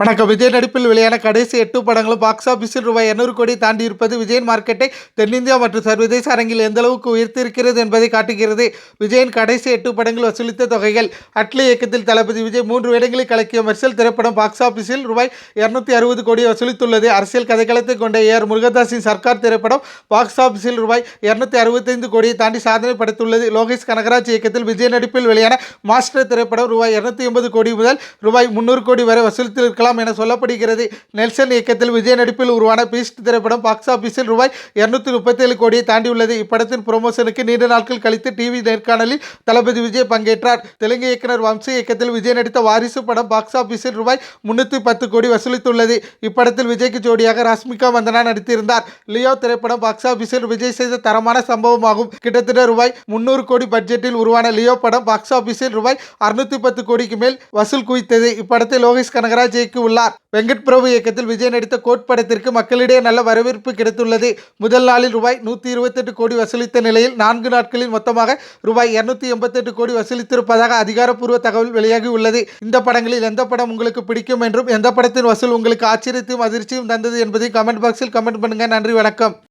வணக்கம். விஜய் நடிப்பில் வெளியான கடைசி எட்டு படங்களும் பாக்ஸ் ஆஃபீஸில் ரூபாய் 200 கோடி தாண்டி இருப்பது விஜயின் மார்க்கெட்டை தென்னிந்தியா மற்றும் சர்வதேச அரங்கில் எந்த அளவுக்கு உயர்த்தியிருக்கிறது என்பதை காட்டுகிறது. விஜயின் கடைசி எட்டு படங்கள் வசூலித்த தொகைகள் அட்லி இயக்கத்தில் தளபதி விஜய் மூன்று வேடங்களை கலக்கிய மெர்சல் திரைப்படம் பாக்ஸ் ஆபீஸில் ரூபாய் 260 அறுபது கோடி வசூலித்துள்ளது. அரசியல் கதைக்களத்தை கொண்ட ஏஆர் முருகதாஸின் சர்க்கார் திரைப்படம் பாக்ஸ் ஆபீஸில் ரூபாய் 265 அறுபத்தைந்து கோடியை தாண்டி சாதனை படைத்துள்ளது. லோகேஷ் கனகராஜ் இயக்கத்தில் விஜய் நடிப்பில் வெளியான மாஸ்டர் திரைப்படம் ரூபாய் 280 எண்பது கோடி முதல் ரூபாய் முந்நூறு கோடி வரை வசூலித்திருக்கலாம். என சொல்லப்படுகிறது. நெல்சன் இயக்கத்தில் விஜய் நடிப்பில் உருவான பீஸ்ட் திரைப்படம் பாக்ஸ் ஆபீஸில் ரூபாய் 237 முப்பத்தேழு கோடியை தாண்டியுள்ளது. இப்படத்தின் ப்ரொமோஷனுக்கு நீண்ட நாட்கள் கழித்து டிவி நேர்காணலில் தளபதி விஜய் பங்கேற்றார். தெலுங்கு இயக்குனர் வம்சி இயக்கத்தில் விஜய் நடித்த வாரிசு படம் பாக்ஸ் ஆபீஸில் ரூபாய் முன்னூற்றி பத்து கோடி வசூலித்துள்ளது. இப்படத்தில் விஜய்க்கு ஜோடியாக ராஷ்மிகா மந்தனா நடித்திருந்தார். லியோ திரைப்படம் பாக்ஸ் ஆபீஸில் விஜய் செய்த தரமான சம்பவமாகும். கிட்டத்தட்ட ரூபாய் முன்னூறு கோடி பட்ஜெட்டில் உருவான லியோ படம் பாக்ஸ் ஆபீஸில் ரூபாய் அறுநூத்தி பத்து கோடிக்கு மேல் வசூல் குவித்தது. இப்படத்தை லோகேஷ் கனகராஜ் இயக்கி உள்ளார். வெங்கட் பிரபு இயக்கத்தில் விஜய் நடித்த கோட் படத்திற்கு மக்களிடையே நல்ல வரவேற்பு கிடைத்துள்ளது. முதல் நாளில் ரூபாய் நூற்றி இருபத்தெட்டு கோடி வசூலித்த நிலையில் நான்கு நாட்களில் மொத்தமாக ரூபாய் இருநூத்தி எண்பத்தெட்டு கோடி வசூலித்திருப்பதாக அதிகாரப்பூர்வ தகவல் வெளியாகி உள்ளது. இந்த படங்களில் எந்த படம் உங்களுக்கு பிடிக்கும் என்றும் எந்த படத்தின் வசூல் உங்களுக்கு ஆச்சரியத்தையும் அதிர்ச்சியும் தந்தது என்பதை கமெண்ட் பாக்ஸில் கமெண்ட் பண்ணுங்க. நன்றி வணக்கம்.